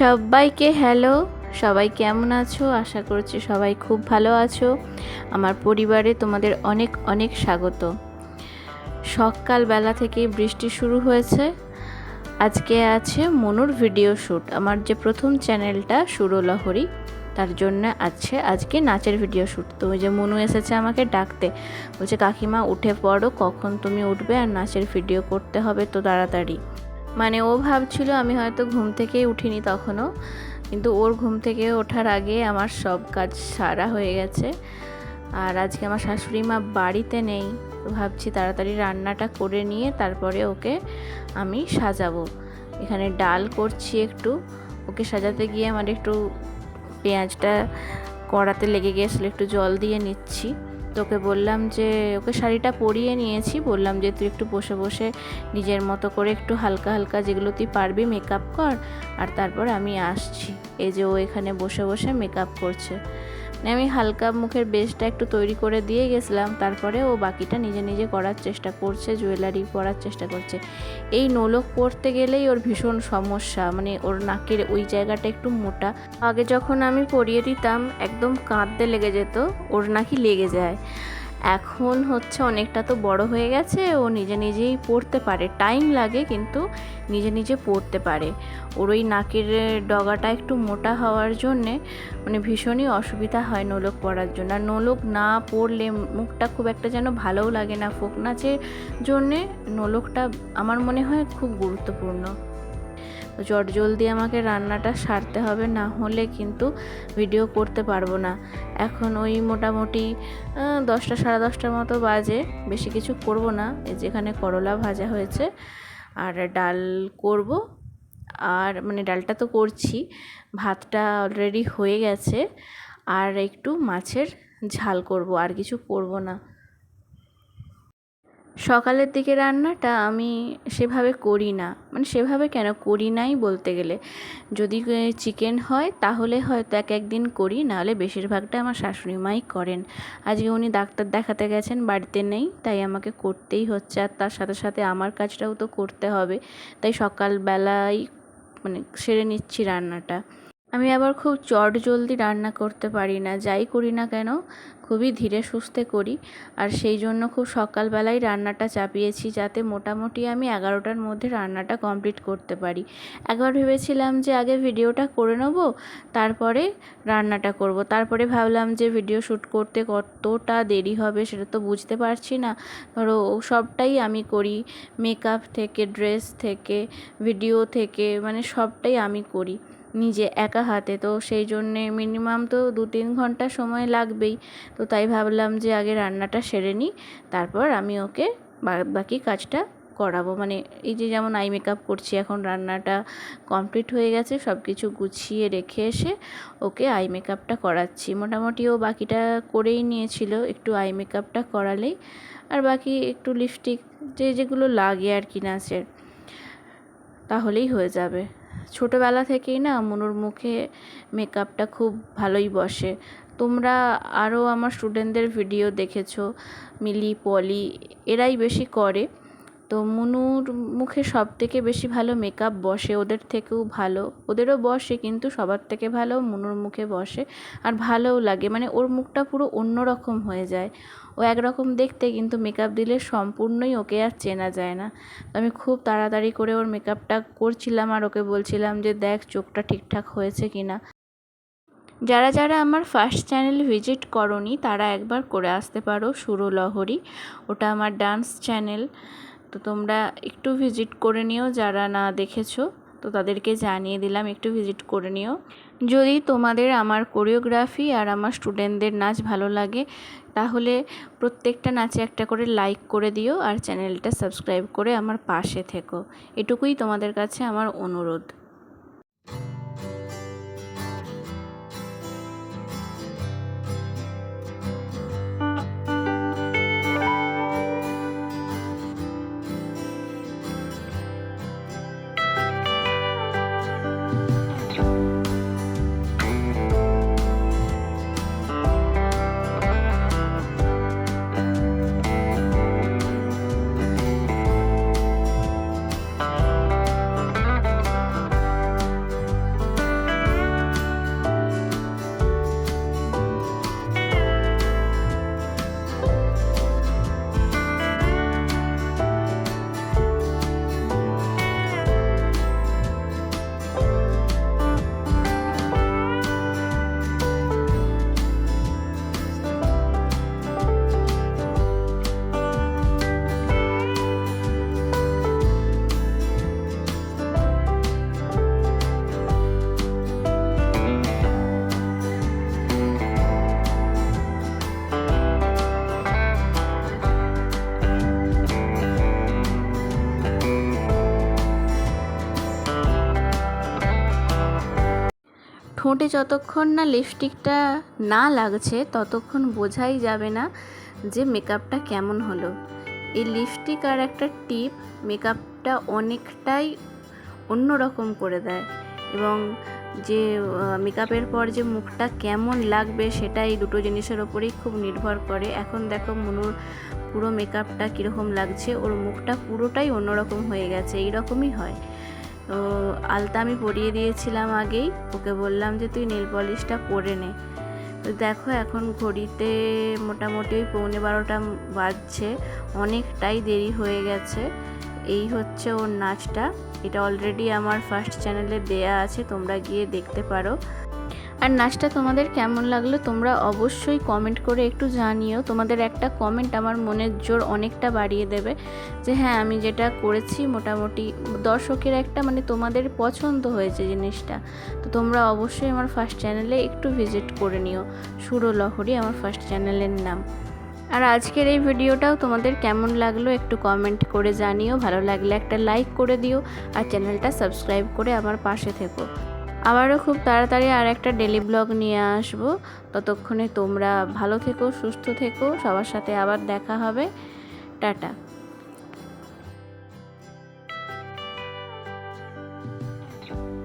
সবাইকে হ্যালো সবাই কেমন আছো? আশা করছি সবাই খুব ভালো আছো। আমার পরিবারে তোমাদের অনেক অনেক স্বাগত। সকালবেলা থেকেই বৃষ্টি শুরু হয়েছে। আজকে আছে মনুর ভিডিও শ্যুট আমার যে প্রথম চ্যানেলটা সুরলহরি, তার জন্য আছে আজকে নাচের ভিডিও শ্যুট তো ওই যে মনু এসেছে আমাকে ডাকতে, বলছে, কাকিমা, উঠে পড়ো, কখন তুমি উঠবে আর নাচের ভিডিও করতে হবে তো তাড়াতাড়ি। মানে ও ভাবছিল আমি হয়তো ঘুম থেকেই উঠিনি তখনও, কিন্তু ওর ঘুম থেকে ওঠার আগে আমার সব কাজ সারা হয়ে গেছে। আর আজকে আমার শাশুড়ি মা বাড়িতে নেই ভাবছি তাড়াতাড়ি রান্নাটা করে নিয়ে তারপরে ওকে আমি সাজাবো। এখানে ডাল করছি একটু, ওকে সাজাতে গিয়ে আমার একটু পেঁয়াজটা কড়াতে লেগে গিয়েছিল একটু জল দিয়ে নিচ্ছি। তোকে বললাম যে, ওকে শাড়িটা পরিয়ে নিয়েছি। বললাম যে, তুই একটু বসে বসে নিজের মতো করে একটু হালকা হালকা যেগুলো তুই পারবি মেকআপ কর, আর তারপর আমি আসছি। এই যে ও এখানে বসে বসে মেকআপ করছে। আমি হালকা মুখের বেসটা একটু তৈরি করে দিয়ে গেছিলাম, তারপরে ও বাকিটা নিজে নিজে করার চেষ্টা করছে, জুয়েলারি পরার চেষ্টা করছে। এই নোলক পরতে গেলেই ওর ভীষণ সমস্যা মানে ওর নাকের ওই জায়গাটা একটু মোটা। আগে যখন আমি পরিয়ে দিতাম, একদম কাঁদতে লেগে যেত, ওর নাকি লেগে যায়। এখন হচ্ছে অনেকটা তো বড় হয়ে গেছে, ও নিজে নিজেই পড়তে পারে। টাইম লাগে কিন্তু নিজে নিজে পড়তে পারে। ওর ওই নাকের ডগাটা একটু মোটা হওয়ার জন্যে মানে ভীষণই অসুবিধা হয় নোলক পড়ার জন্য। আর নোলক না পড়লে মুখটা খুব একটা যেন ভালোও লাগে না। ফোক নাচের জন্যে নোলকটা আমার মনে হয় খুব গুরুত্বপূর্ণ। তো চট জলদি আমাকে রান্নাটা সারতে হবে, না হলে কিন্তু ভিডিও করতে পারব না। এখন ওই মোটামুটি দশটা, সাড়ে দশটার মতো বাজে, বেশি কিছু করব না। এই যেখানে করলা ভাজা হয়েছে, আর ডাল করব। আর মানে ডালটা তো করছি, ভাতটা অলরেডি হয়ে গেছে, আর একটু মাছের ঝাল করব, আর কিছু করব না। সকালের দিকে রান্নাটা আমি সেভাবে করি না। মানে সেভাবে কেন করি নাই বলতে গেলে। যদি চিকেন হয় তাহলে হয়তো এক একদিন করি, নাহলে বেশিরভাগটা আমার শাশুড়ি মাই করেন। আজকে উনি ডাক্তার দেখাতে গেছেন, বাড়িতে নেই, তাই আমাকে করতেই হচ্ছে। আর তার সাথে সাথে আমার কাজটাও তো করতে হবে। তাই সকালবেলায় মানে সেরে নিচ্ছি রান্নাটা। আমি আবার খুব চট জলদি রান্না করতে পারি না, যাই করি না কেন, খুবই ধীরে সুস্থে করি। আর সেই জন্য খুব সকালবেলায় রান্নাটা চাপিয়েছি যাতে মোটামুটি আমি এগারোটার মধ্যে রান্নাটা কমপ্লিট করতে পারি। একবার ভেবেছিলাম যে আগে ভিডিওটা করে নেব, তারপরে রান্নাটা করব। তারপরে ভাবলাম যে ভিডিও শ্যুট করতে কতটা দেরি হবে সেটা তো বুঝতে পারছি না। ধরো সবটাই আমি করি মেকআপ থেকে ড্রেস থেকে ভিডিও থেকে মানে সবটাই আমি করি। নিজে একা হাতে। তো সেই জন্যে মিনিমাম তো দু তিন ঘণ্টা সময় লাগবেই। তো তাই ভাবলাম যে আগে রান্নাটা সেরে নিই, তারপর আমি ওকে বাকি কাজটা করাবো। মানে এই যে যেমন আই মেকআপ করছি, এখন রান্নাটা কমপ্লিট হয়ে গেছে সব কিছু গুছিয়ে রেখে এসে ওকে আই মেকআপটা করাচ্ছি। মোটামুটি ও বাকিটা করেই নিয়েছিল, একটু আই মেকআপটা করালেই। আর বাকি একটু লিপস্টিক যে, যেগুলো লাগে আর কি নাচের তাহলেই হয়ে যাবে। ছোটোবেলা থেকেই না মনুর মুখে মেকআপটা খুব ভালোই বসে। তোমরা আরও আমার স্টুডেন্টদের ভিডিও দেখেছ, মিলি, পলি, এরাই বেশি করে। তো মনুর মুখে সব থেকে বেশি ভালো মেকআপ বসে, ওদের থেকেও ভালো। ওদেরও বসে কিন্তু সবার থেকে ভালো, মনুর মুখে বসে। আর ভালোও লাগে মানে ওর মুখটা পুরো অন্যরকম হয়ে যায়। ও একরকম দেখতে কিন্তু মেকআপ দিলে সম্পূর্ণই ওকে আর চেনা যায় না। তো আমি খুব তাড়াতাড়ি করে ওর মেকআপটা করছিলাম আর ওকে বলছিলাম যে, দেখ, চোখটা ঠিকঠাক হয়েছে কি না? যারা যারা আমার ফার্স্ট চ্যানেল ভিজিট করনি, তারা একবার করে আসতে পারো, সুরলহরি। ওটা আমার ডান্স চ্যানেল তো তোমরা একটু ভিজিট করে নিও যারা না দেখেছ। তো তাদেরকে জানিয়ে দিলাম, একটু ভিজিট করে নিও। যদি তোমাদের আমার কোরিওগ্রাফি আর আমার স্টুডেন্টদের নাচ ভালো লাগে, তাহলে প্রত্যেকটা নাচে একটা করে লাইক করে দিও আর চ্যানেলটা সাবস্ক্রাইব করে আমার পাশে থেকো। এটুকুই তোমাদের কাছে আমার অনুরোধ। ঠোঁটে যতক্ষণ না লিপস্টিকটা না লাগছে, ততক্ষণ বোঝাই যাবে না যে মেকআপটা কেমন হলো। এই লিপস্টিক আর একটা টিপ মেকআপটা অনেকটাই অন্যরকম করে দেয় এবং যে মেকআপের পর যে মুখটা কেমন লাগবে সেটা এই দুটো জিনিসের ওপরেই খুব নির্ভর করে। এখন দেখো মনুর পুরো মেকআপটা কীরকম লাগছে, ওর মুখটা পুরোটাই অন্যরকম হয়ে গেছে, এইরকমই হয়। তো আলতা আমি পরিয়ে দিয়েছিলাম আগেই। ওকে বললাম যে, তুই নীল পলিশটা পরে নে। তো দেখো, এখন ঘড়িতে মোটামুটি পৌনে বারোটা বাজছে। অনেকটাই দেরি হয়ে গেছে। এই হচ্ছে ওর নাচটা। এটা অলরেডি আমার ফার্স্ট চ্যানেলে দেয়া আছে, তোমরা গিয়ে দেখতে পারো। আর নাচটা তোমাদের কেমন লাগল তোমরা অবশ্যই কমেন্ট করে একটু জানিও। তোমাদের একটা কমেন্ট আমার মনের জোর অনেকটা বাড়িয়ে দেবে যে হ্যাঁ আমি যেটা করেছি মোটামুটি দর্শকের একটা মানে তোমাদের পছন্দ হয়েছে জিনিসটা। তো তোমরা অবশ্যই আমার ফার্স্ট চ্যানেলে একটু ভিজিট করে নিও। সুরলহরি আমার ফার্স্ট চ্যানেলের নাম। আর আজকের এই ভিডিওটাও তোমাদের কেমন লাগল একটু কমেন্ট করে জানিও। ভালো লাগলে একটা লাইক করে দিও। আর চ্যানেলটা সাবস্ক্রাইব করে আমার পাশে থেকো। আবারও খুব তাড়াতাড়ি আর একটা ডেলি ব্লগ নিয়ে আসব। ততক্ষণে তোমরা ভালো থেকো, সুস্থ থেকো। সবার সাথে আবার দেখা হবে। টাটা।